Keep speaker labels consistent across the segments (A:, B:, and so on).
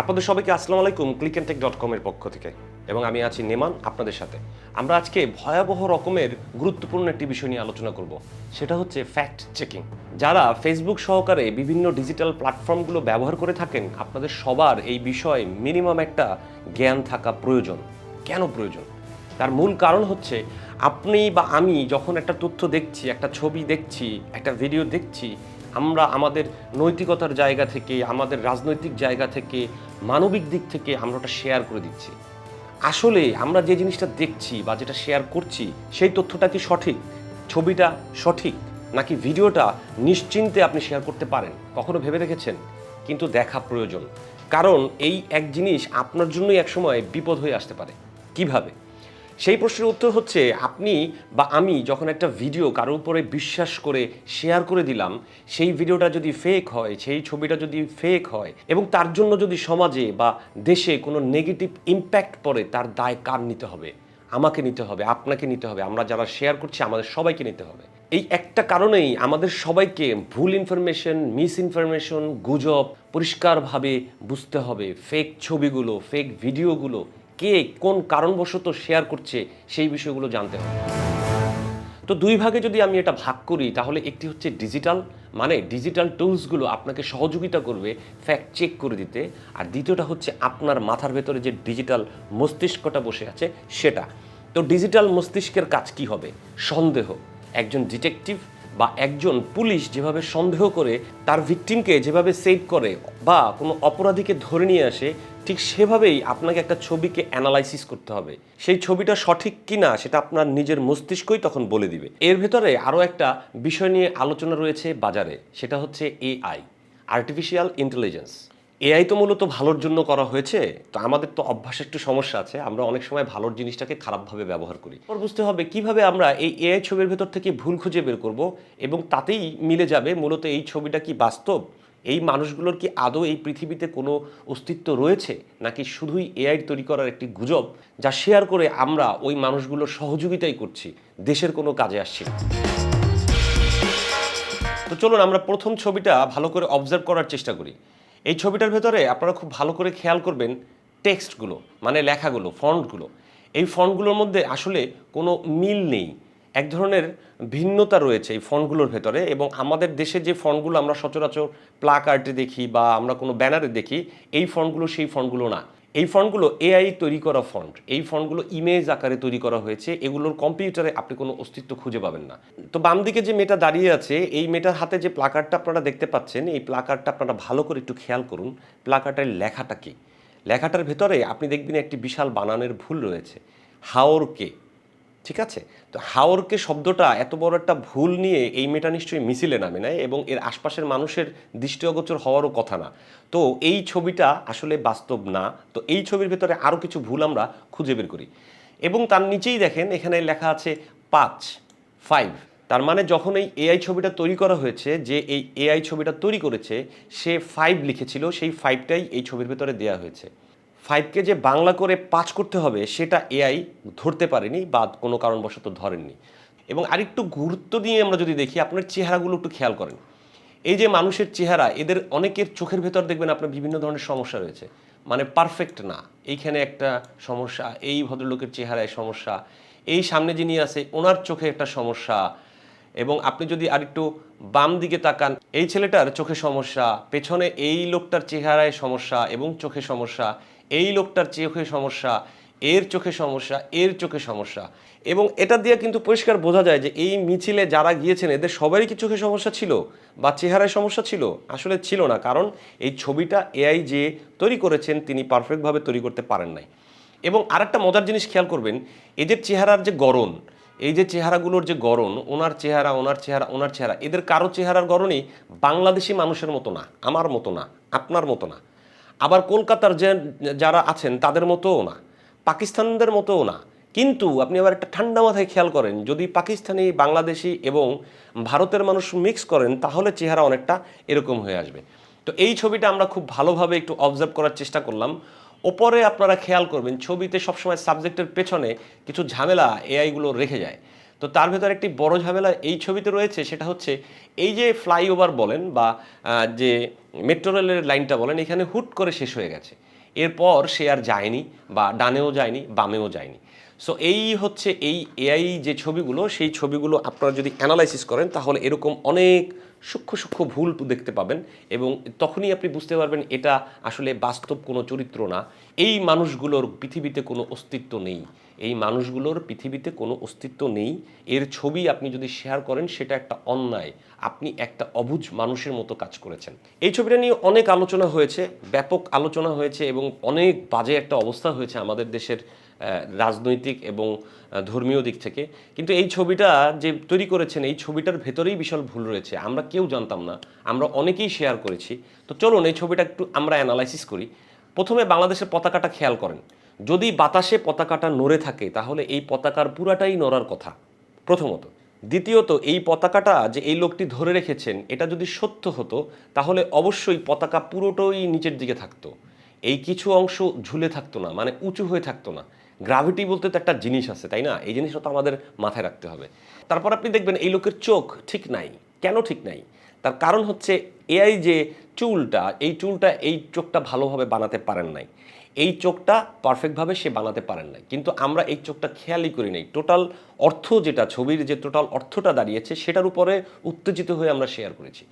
A: আপনাদের সবাইকে আসসালামু আলাইকুম ক্লিক অ্যান্ড টেক ডট কমের পক্ষ থেকে। এবং আমি আছি নেমান, আপনাদের সাথে। আমরা আজকে ভয়াবহ রকমের গুরুত্বপূর্ণ একটি বিষয় নিয়ে আলোচনা করব। সেটা হচ্ছে ফ্যাক্ট চেকিং যারা ফেসবুক সহকারে বিভিন্ন ডিজিটাল প্ল্যাটফর্মগুলো ব্যবহার করে থাকেন, আপনাদের সবার এই বিষয়ে মিনিমাম একটা জ্ঞান থাকা প্রয়োজন। কেন প্রয়োজন? তার মূল কারণ হচ্ছে, আপনি বা আমি যখন একটা তথ্য দেখছি, একটা ছবি দেখছি, একটা ভিডিও দেখছি আমরা আমাদের নৈতিকতার জায়গা থেকে, আমাদের রাজনৈতিক জায়গা থেকে, মানবিক দিক থেকে আমরা ওটা শেয়ার করে দিচ্ছি। আসলে আমরা যে জিনিসটা দেখছি বা যেটা শেয়ার করছি, সেই তথ্যটা কি সঠিক? ছবিটা সঠিক? নাকি ভিডিওটা নিশ্চিন্তে আপনি শেয়ার করতে পারেন? কখনো ভেবে দেখেছেন? কিন্তু দেখা প্রয়োজন। কারণ এই এক জিনিস আপনার জন্যই একসময় বিপদ হয়ে আসতে পারে। কীভাবে? সেই প্রশ্নের উত্তর হচ্ছে, আপনি বা আমি যখন একটা ভিডিও কারোর উপরে বিশ্বাস করে শেয়ার করে দিলাম, সেই ভিডিওটা যদি ফেক হয়, সেই ছবিটা যদি ফেক হয় এবং তার জন্য যদি সমাজে বা দেশে কোনো নেগেটিভ ইম্প্যাক্ট পড়ে, তার দায় কার নিতে হবে? আমাকে নিতে হবে, আপনাকে নিতে হবে, আমরা যারা শেয়ার করছি, আমাদের সবাইকে নিতে হবে। এই একটা কারণেই আমাদের সবাইকে ভুল ইনফরমেশন মিস ইনফরমেশন গুজব পরিষ্কারভাবে বুঝতে হবে। ফেক ছবিগুলো ফেক ভিডিওগুলো কে কোন কারণবশত শেয়ার করছে সেই বিষয়গুলো জানতে হবে। তো দুই ভাগে যদি আমি এটা ভাগ করি, তাহলে একটি হচ্ছে ডিজিটাল মানে ডিজিটাল টুলসগুলো আপনাকে সহযোগিতা করবে ফ্যাক্ট চেক করে দিতে। আর দ্বিতীয়টা হচ্ছে আপনার মাথার ভেতরে যে ডিজিটাল মস্তিষ্কটা বসে আছে সেটা। তো ডিজিটাল মস্তিষ্কের কাজ কি হবে? সন্দেহ। একজন ডিটেকটিভ বা একজন পুলিশ যেভাবে সন্দেহ করে, তার ভিকটিমকে যেভাবে সেভ করে বা কোনো অপরাধীকে ধরে নিয়ে আসে ঠিক সেভাবেই আপনাকে একটা ছবিকে অ্যানালাইসিস করতে হবে। সেই ছবিটা সঠিক কিনা সেটা আপনার নিজের মস্তিষ্কই তখন বলে দিবে। এর ভেতরে আরও একটা বিষয় নিয়ে আলোচনা রয়েছে বাজারে, সেটা হচ্ছে এআই আর্টিফিশিয়াল ইন্টেলিজেন্স এআই তো মূলত ভালোর জন্য করা হয়েছে, তো আমাদের তো অভ্যাসে একটু সমস্যা আছে, আমরা অনেক সময় ভালোর জিনিসটাকে খারাপভাবে ব্যবহার করি। এবার বুঝতে হবে কীভাবে আমরা এই এআই ছবির ভেতর থেকে ভুল খুঁজে বের করব, এবং তাতেই মিলে যাবে মূলত এই ছবিটা কি বাস্তব এই মানুষগুলোর কি আদৌ এই পৃথিবীতে কোনো অস্তিত্ব রয়েছে? নাকি শুধুই এআই তৈরি করার একটি গুজব যা শেয়ার করে আমরা ওই মানুষগুলোর সহযোগিতাই করছি? দেশের কোনো কাজে আসছি না। তো চলুন আমরা প্রথম ছবিটা ভালো করে অবজার্ভ করার চেষ্টা করি। এই ছবিটার ভেতরে আপনারা খুব ভালো করে খেয়াল করবেন টেক্সটগুলো মানে লেখাগুলো ফন্টগুলো এই ফন্টগুলোর মধ্যে আসলে কোনো মিল নেই। এক ধরনের ভিন্নতা রয়েছে এই ফন্টগুলোর ভেতরে এবং আমাদের দেশে যে ফন্টগুলো আমরা সচরাচর প্লাক আর্টে দেখি বা আমরা কোনো ব্যানারে দেখি, এই ফন্টগুলো সেই ফন্টগুলো না। এই ফন্টগুলো এআই তৈরি করা ফন্ট এই ফন্টগুলো ইমেজ আকারে তৈরি করা হয়েছে, এগুলোর কম্পিউটারে আপনি কোনো অস্তিত্ব খুঁজে পাবেন না। তো বাম দিকে যে মেয়েটা দাঁড়িয়ে আছে, এই মেয়েটার হাতে যে প্লাকার্ডটা আপনারা দেখতে পাচ্ছেন, এই প্লাকার্ডটা আপনারা ভালো করে একটু খেয়াল করুন প্লাকার্ডের লেখাটা কি? লেখাটার ভেতরে আপনি দেখবেন একটি বিশাল বানানের ভুল রয়েছে, হাওর কে। ঠিক আছে? তো হাওরকে শব্দটা এত বড় একটা ভুল নিয়ে এই মেয়েটা নিশ্চয়ই মিছিলে নামে নেয় এবং এর আশপাশের মানুষের দৃষ্টি অগোচর হওয়ারও কথা না। তো এই ছবিটা আসলে বাস্তব না। তো এই ছবির ভেতরে আরও কিছু ভুল আমরা খুঁজে বের করি। এবং তার নিচেই দেখেন, এখানে লেখা আছে পাঁচ, ফাইভ। তার মানে যখন এই এআই ছবিটা তৈরি করা হয়েছে, যে এই এআই ছবিটা তৈরি করেছে, সে ফাইভ লিখেছিল, সেই ফাইভটাই এই ছবির ভেতরে দেওয়া হয়েছে। ফাইভকে যে বাংলা করে পাঁচ করতে হবে, সেটা এআই ধরতে পারেনি বা কোনো কারণবশত ধরেননি। এবং আরেকটু গুরুত্ব দিয়ে আমরা যদি দেখি, আপনার চেহারাগুলো একটু খেয়াল করেন। এই যে মানুষের চেহারা, এদের অনেকের চোখের ভেতর দেখবেন আপনার বিভিন্ন ধরনের সমস্যা রয়েছে। মানে পারফেক্ট না। এইখানে একটা সমস্যা, এই ভদ্রলোকের চেহারায় সমস্যা, এই সামনে যিনি আছে, ওনার চোখে একটা সমস্যা। এবং আপনি যদি আরেকটু বাম দিকে তাকান, এই ছেলেটার চোখে সমস্যা, পেছনে এই লোকটার চেহারায় সমস্যা এবং চোখে সমস্যা এই লোকটার চোখে সমস্যা, এর চোখে সমস্যা, এর চোখে সমস্যা। এবং এটা দিয়ে কিন্তু পরিষ্কার বোঝা যায় যে এই মিছিলে যারা গিয়েছেন, এদের সবারই কি চোখে সমস্যা ছিল? বা চেহারায় সমস্যা ছিল? আসলে ছিল না, কারণ এই ছবিটা এআই যে তৈরি করেছেন, তিনি পারফেক্টভাবে তৈরি করতে পারেন নাই। এবং আরেকটা মজার জিনিস খেয়াল করবেন এদের চেহারার যে গড়ন, এই যে চেহারাগুলোর যে গড়ন, ওনার চেহারা ওনার চেহারা ওনার চেহারা, এদের কারও চেহারার গড়নই বাংলাদেশি মানুষের মতো না, আমার মতো না, আপনার মতো না। আবার কলকাতার যে, যারা আছেন, তাদের মতোও না। পাকিস্তানদের মতোও না। কিন্তু আপনি আবার একটা ঠান্ডা মাথায় খেয়াল করেন, যদি পাকিস্তানি, বাংলাদেশি এবং ভারতের মানুষ মিক্স করেন, তাহলে চেহারা অনেকটা এরকম হয়ে আসবে। তো এই ছবিটা আমরা খুব ভালোভাবে একটু অবজার্ভ করার চেষ্টা করলাম। ওপরে আপনারা খেয়াল করবেন, ছবিতে সবসময় সাবজেক্টের পেছনে কিছু ঝামেলা এআইগুলো রেখে যায়। তো তার ভেতর একটি বড় ঝামেলা এই ছবিতে রয়েছে, সেটা হচ্ছে এই যে ফ্লাইওভার বলেন বা যে মেট্রো রেলের লাইনটা বলেন, এখানে হুট করে শেষ হয়ে গেছে। এরপর সে আর যায়নি বা ডানেও যায়নি, বামেও যায়নি। সো এই হচ্ছে এই এআই যে ছবিগুলো, সেই ছবিগুলো আপনারা যদি অ্যানালাইসিস করেন, তাহলে এরকম অনেক সূক্ষ্ম সূক্ষ্ম ভুল দেখতে পাবেন এবং তখনই আপনি বুঝতে পারবেন এটা আসলে বাস্তব কোনো চরিত্র না। এই মানুষগুলোর পৃথিবীতে কোনো অস্তিত্ব নেই। এই মানুষগুলোর পৃথিবীতে কোনো অস্তিত্ব নেই। এর ছবি আপনি যদি শেয়ার করেন, সেটা একটা অন্যায়। আপনি একটা অবুজ মানুষের মতো কাজ করেছেন। এই ছবিটা নিয়ে অনেক আলোচনা হয়েছে, ব্যাপক আলোচনা হয়েছে এবং অনেক বাজে একটা অবস্থা হয়েছে আমাদের দেশের রাজনৈতিক এবং ধর্মীয় দিক থেকে। কিন্তু এই ছবিটা যে তৈরি করেছেন, এই ছবিটার ভেতরেই বিশাল ভুল রয়েছে। আমরা কেউ জানতাম না। আমরা অনেকেই শেয়ার করেছি। তো চলুন এই ছবিটা একটু আমরা অ্যানালাইসিস করি। প্রথমে বাংলাদেশের পতাকাটা খেয়াল করেন। যদি বাতাসে পতাকাটা নড়ে থাকে, তাহলে এই পতাকার পুরাটাই নড়ার কথা, প্রথমত। দ্বিতীয়ত, এই পতাকাটা যে এই লোকটি ধরে রেখেছেন, এটা যদি সত্য হতো, তাহলে অবশ্যই পতাকা পুরোটাই নিচের দিকে থাকতো। এই কিছু অংশ ঝুলে থাকতো না মানে উঁচু হয়ে থাকতো না। গ্রাভিটি বলতে তো একটা জিনিস আছে, তাই না? এই জিনিসটা তো আমাদের মাথায় রাখতে হবে। তারপর আপনি দেখবেন এই লোকের চোখ ঠিক নাই। কেন ঠিক নাই? তার কারণ হচ্ছে এআই যে চুলটা, এই চুলটা এই চোখটা ভালোভাবে বানাতে পারেন নাই। এই চোখটা পারফেক্টভাবে সে বানাতে পারেন নাই। কিন্তু আমরা এই চোখটা খেয়ালই করি নাই। টোটাল অর্থ যেটা, ছবির যে টোটাল অর্থটা দাঁড়িয়েছে, সেটার উপরে উত্তেজিত হয়ে আমরা শেয়ার করেছি।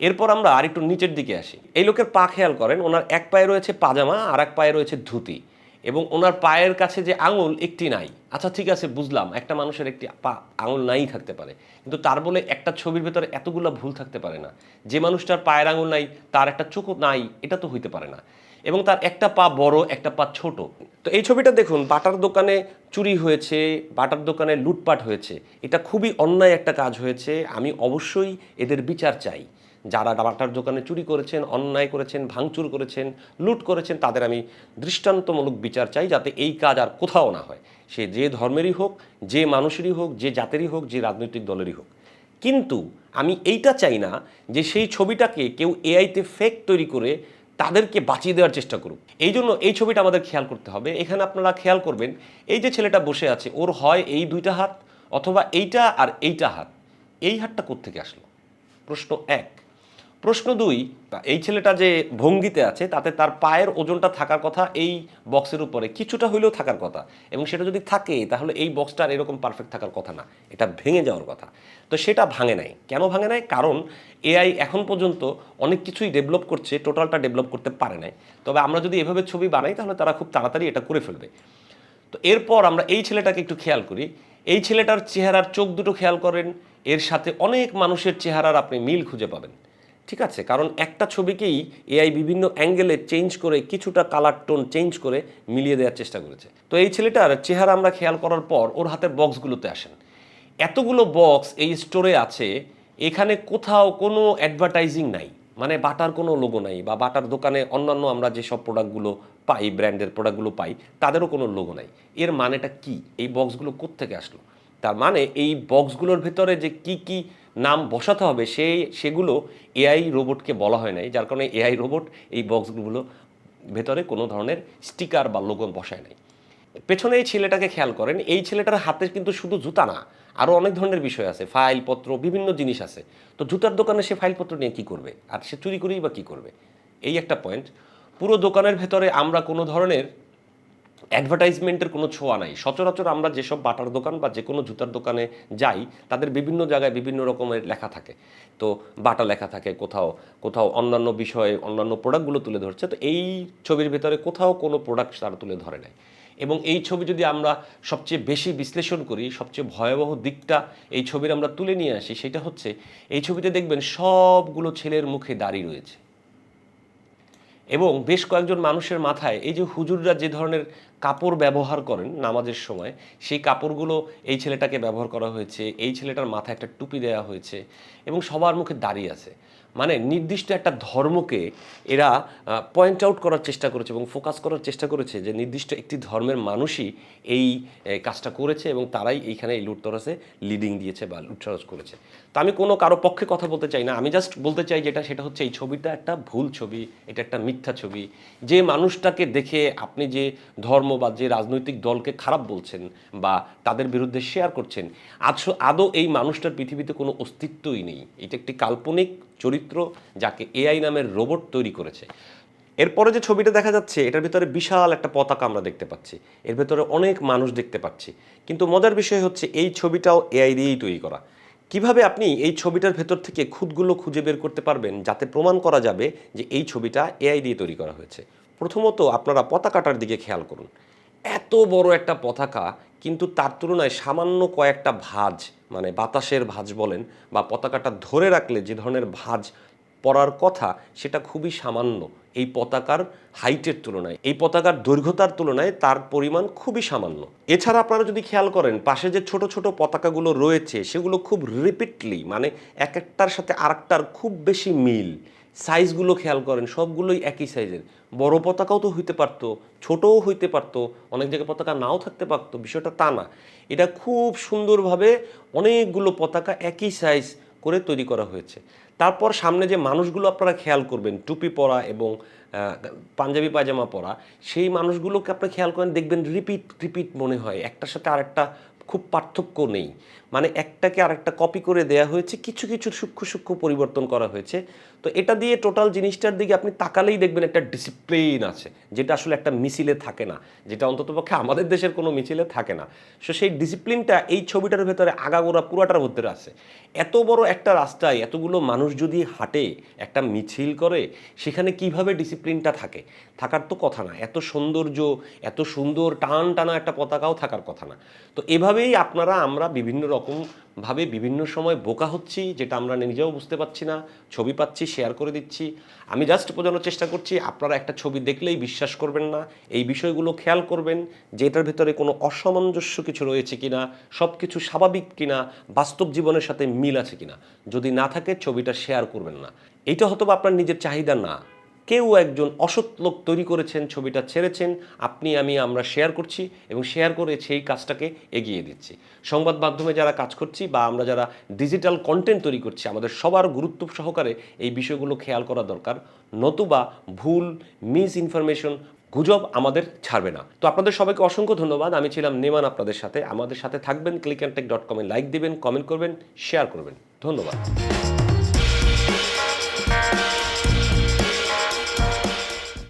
A: এরপর আমরা আর একটু নিচের দিকে আসি। এই লোকের পা খেয়াল করেন, ওনার এক পায়ে রয়েছে পাজামা আর এক পায়ে রয়েছে ধুতি। এবং ওনার পায়ের কাছে যে আঙুল একটি নাই। আচ্ছা ঠিক আছে, বুঝলাম। একটা মানুষের একটি পা, আঙুল নাই থাকতে পারে। কিন্তু তার বলে একটা ছবির ভেতরে এতগুলো ভুল থাকতে পারে না। যে মানুষটার পায়ের আঙুল নাই, তার একটা চোখ নাই, এটা তো হইতে পারে না। এবং তার একটা পা বড়, একটা পা ছোট। তো এই ছবিটা দেখুন, বাটার দোকানে চুরি হয়েছে, বাটার দোকানে লুটপাট হয়েছে। এটা খুবই অন্যায় একটা কাজ হয়েছে। আমি অবশ্যই এদের বিচার চাই। যারা বাটার দোকানে চুরি করেছেন, অন্যায় করেছেন, ভাঙচুর করেছেন, লুট করেছেন, তাদের আমি দৃষ্টান্তমূলক বিচার চাই যাতে এই কাজ আর কোথাও না হয়। সে যে ধর্মেরই হোক, যে মানুষেরই হোক, যে জাতেরই হোক, যে রাজনৈতিক দলেরই হোক। কিন্তু আমি এইটা চাই না যে সেই ছবিটাকে কেউ এআইতে ফেক তৈরি করে তাদেরকে বাঁচিয়ে দেওয়ার চেষ্টা করুক। এই জন্য এই ছবিটা আমাদের খেয়াল করতে হবে। এখানে আপনারা খেয়াল করবেন, এই যে ছেলেটা বসে আছে, ওর হয় এই দুইটা হাত অথবা এইটা আর এইটা হাত। এই হাতটা কোত্থেকে আসলো? প্রশ্ন এক। প্রশ্ন দুই, এই ছেলেটা যে ভঙ্গিতে আছে, তাতে তার পায়ের ওজনটা থাকার কথা এই বক্সের উপরে কিছুটা হইলেও থাকার কথা। এবং সেটা যদি থাকে, তাহলে এই বক্সটার এরকম পারফেক্ট থাকার কথা না। এটা ভেঙে যাওয়ার কথা। তো সেটা ভাঙে নাই। কেন ভাঙে নাই? কারণ এআই এখন পর্যন্ত অনেক কিছুই ডেভেলপ করছে টোটালটা ডেভেলপ করতে পারে নাই। তবে আমরা যদি এভাবে ছবি বানাই, তাহলে তারা খুব তাড়াতাড়ি এটা করে ফেলবে। তো এরপর আমরা এই ছেলেটাকে একটু খেয়াল করি। এই ছেলেটার চেহারার চোখ দুটো খেয়াল করেন। এর সাথে অনেক মানুষের চেহারার আপনি মিল খুঁজে পাবেন। ঠিক আছে, কারণ একটা ছবিকেই এআই বিভিন্ন অ্যাঙ্গেলে চেঞ্জ করে, কিছুটা কালার টোন চেঞ্জ করে মিলিয়ে দেওয়ার চেষ্টা করেছে। তো এই ছেলেটার চেহারা আমরা খেয়াল করার পর ওর হাতের বক্সগুলোতে আসেন। এতগুলো বক্স এই স্টোরে আছে, এখানে কোথাও কোনো অ্যাডভার্টাইজিং নাই। মানে বাটার কোনো লোগো নাই বা বাটার দোকানে অন্যান্য আমরা যেসব প্রোডাক্টগুলো পাই ব্র্যান্ডের প্রোডাক্টগুলো পাই, তাদেরও কোনো লোগো নাই। এর মানেটা কি? এই বক্সগুলো কোত্থেকে আসলো? তার মানে এই বক্সগুলোর ভেতরে যে কি কি নাম বসাতে হবে, সেই, সেগুলো এআই রোবটকে বলা হয় নাই, যার কারণে এআই রোবট এই বক্সগুলো ভেতরে কোনো ধরনের স্টিকার বা লোগো বসায় নাই। পেছনে এই ছেলেটাকে খেয়াল করেন, এই ছেলেটার হাতে কিন্তু শুধু জুতা না আরও অনেক ধরনের বিষয় আছে, ফাইলপত্র, বিভিন্ন জিনিস আছে। তো জুতার দোকানে সে ফাইলপত্র নিয়ে কী করবে? আর সে চুরি করেই বা কী করবে? এই একটা পয়েন্ট পুরো দোকানের ভেতরে আমরা কোনো ধরনের অ্যাডভার্টাইজমেন্টের কোনো ছোঁয়া নাই। সচরাচর আমরা যেসব বাটার দোকান বা যে কোনো জুতার দোকানে যাই, তাদের বিভিন্ন জায়গায় বিভিন্ন রকমের লেখা থাকে। তো বাটা লেখা থাকে, কোথাও কোথাও অন্যান্য বিষয়ে অন্যান্য প্রোডাক্টগুলো তুলে ধরছে। তো এই ছবির ভেতরে কোথাও কোনো প্রোডাক্ট তারা তুলে ধরে নাই। এবং এই ছবি যদি আমরা সবচেয়ে বেশি বিশ্লেষণ করি, সবচেয়ে ভয়াবহ দিকটা এই ছবির আমরা তুলে নিয়ে আসি, সেটা হচ্ছে এই ছবিতে দেখবেন সবগুলো ছেলের মুখে দাড়ি রয়েছে। এবং বেশ কয়েকজন মানুষের মাথায় এই যে হুজুররা যে ধরনের কাপড় ব্যবহার করেন নামাজের সময়, সেই কাপড়গুলো এই ছেলেটাকে ব্যবহার করা হয়েছে, এই ছেলেটার মাথায় একটা টুপি দেওয়া হয়েছে এবং সবার মুখে দাঁড়িয়ে আছে। মানে নির্দিষ্ট একটা ধর্মকে এরা পয়েন্ট আউট করার চেষ্টা করেছে এবং ফোকাস করার চেষ্টা করেছে যে নির্দিষ্ট একটি ধর্মের মানুষই এই কাজটা করেছে এবং তারাই এইখানে এই লুটতরাসে লিডিং দিয়েছে বা লুটতরাজ করেছে। তো আমি কোনো কারও পক্ষে কথা বলতে চাই না। আমি জাস্ট বলতে চাই যেটা, সেটা হচ্ছে এই ছবিটা একটা ভুল ছবি, এটা একটা মিথ্যা ছবি। যে মানুষটাকে দেখে আপনি যে ধর্ম বা যে রাজনৈতিক দলকে খারাপ বলছেন বা তাদের বিরুদ্ধে শেয়ার করছেন, আজ আদৌ এই মানুষটার পৃথিবীতে কোনো অস্তিত্বই নেই। এটা একটি কাল্পনিক চরিত্র যাকে এআই নামের রোবট তৈরি করেছে। এরপরে যে ছবিটা দেখা যাচ্ছে, এটার ভিতরে বিশাল একটা পতাকা আমরা দেখতে পাচ্ছি। এর ভেতরে অনেক মানুষ দেখতে পাচ্ছি। কিন্তু মজার বিষয় হচ্ছে, এই ছবিটাও এআই দিয়েই তৈরি করা। কীভাবে আপনি এই ছবিটার ভেতর থেকে খুদগুলো খুঁজে বের করতে পারবেন, যাতে প্রমাণ করা যাবে যে এই ছবিটা এআই দিয়ে তৈরি করা হয়েছে? প্রথমত আপনারা পতাকাটার দিকে খেয়াল করুন। এত বড় একটা পতাকা, কিন্তু তার তুলনায় সামান্য কয়েকটা ভাঁজ মানে বাতাসের ভাঁজ বলেন, বা পতাকাটা ধরে রাখলে যে ধরনের ভাঁজ পড়ার কথা, সেটা খুবই সামান্য। এই পতাকার হাইটের তুলনায়, এই পতাকার দৈর্ঘ্যতার তুলনায় তার পরিমাণ খুবই সামান্য। এছাড়া আপনারা যদি খেয়াল করেন, পাশে যে ছোট ছোট পতাকাগুলো রয়েছে, সেগুলো খুব রিপিটলি মানে এক একটার সাথে আরেকটার খুব বেশি মিল। সাইজগুলো খেয়াল করেন, সবগুলোই একই সাইজের বড় পতাকাও তো হইতে পারতো, ছোটও হইতে পারতো, অনেক জায়গায় পতাকা নাও থাকতে পারতো, বিষয়টা তা না। এটা খুব সুন্দরভাবে অনেকগুলো পতাকা একই সাইজ করে তৈরি করা হয়েছে। তারপর সামনে যে মানুষগুলো আপনারা খেয়াল করবেন, টুপি পরা এবং পাঞ্জাবি পায়জামা পরা, সেই মানুষগুলোকে আপনি খেয়াল করেন, দেখবেন রিপিট রিপিট মনে হয়। একটার সাথে আরেকটা খুব পার্থক্য নেই। মানে একটাকে আরেকটা কপি করে দেয়া হয়েছে, কিছু কিছু সূক্ষ্ম সূক্ষ্ম পরিবর্তন করা হয়েছে। তো এটা দিয়ে টোটাল জিনিসটার দিকে আপনি তাকালেই দেখবেন একটা ডিসিপ্লিন আছে, যেটা আসলে একটা মিছিলে থাকে না, যেটা অন্ততপক্ষে আমাদের দেশের কোনো মিছিলে থাকে না। সো সেই ডিসিপ্লিনটা এই ছবিটার ভেতরে আগাগোড়া পুরাটার মধ্যে আছে। এত বড় একটা রাস্তায় এতগুলো মানুষ যদি হাঁটে, একটা মিছিল করে, সেখানে কীভাবে ডিসিপ্লিনটা থাকে? থাকার তো কথা না। এত সৌন্দর্য, এত সুন্দর টান টানা একটা পতাকাও থাকার কথা না। তো এভাবেই আপনারা, আমরা বিভিন্ন রকম ভাবে বিভিন্ন সময় বোকা হচ্ছি, যেটা আমরা নিজেও বুঝতে পারছি না, ছবি পাচ্ছি শেয়ার করে দিচ্ছি। আমি জাস্ট বোঝানোর চেষ্টা করছি, আপনারা একটা ছবি দেখলেই বিশ্বাস করবেন না, এই বিষয়গুলো খেয়াল করবেন যে এটার ভেতরে কোনো অসামঞ্জস্য কিছু রয়েছে কিনা সব কিছু স্বাভাবিক কিনা, বাস্তব জীবনের সাথে মিল আছে কিনা। যদি না থাকে, ছবিটা শেয়ার করবেন না। এইটা হয়তো আপনার নিজের চাহিদা না। কেউ একজন অসৎ লোক তৈরি করেছেন, ছবিটা ছেড়েছেন, আপনি, আমি, আমরা শেয়ার করছি এবং শেয়ার করে সেই কাজটাকে এগিয়ে দিচ্ছি। সংবাদ মাধ্যমে যারা কাজ করছি বা আমরা যারা ডিজিটাল কন্টেন্ট তৈরি করছি, আমাদের সবার গুরুত্ব সহকারে এই বিষয়গুলো খেয়াল করা দরকার। নতুবা ভুল মিস ইনফরমেশন গুজব আমাদের ছাড়বে না। তো আপনাদের সবাইকে অসংখ্য ধন্যবাদ। আমি ছিলাম নেমান আপনাদের সাথে। আমাদের সাথে থাকবেন ক্লিক অ্যান্ড টেক ডট কমে লাইক দিবেন কমেন্ট করবেন শেয়ার করবেন। ধন্যবাদ।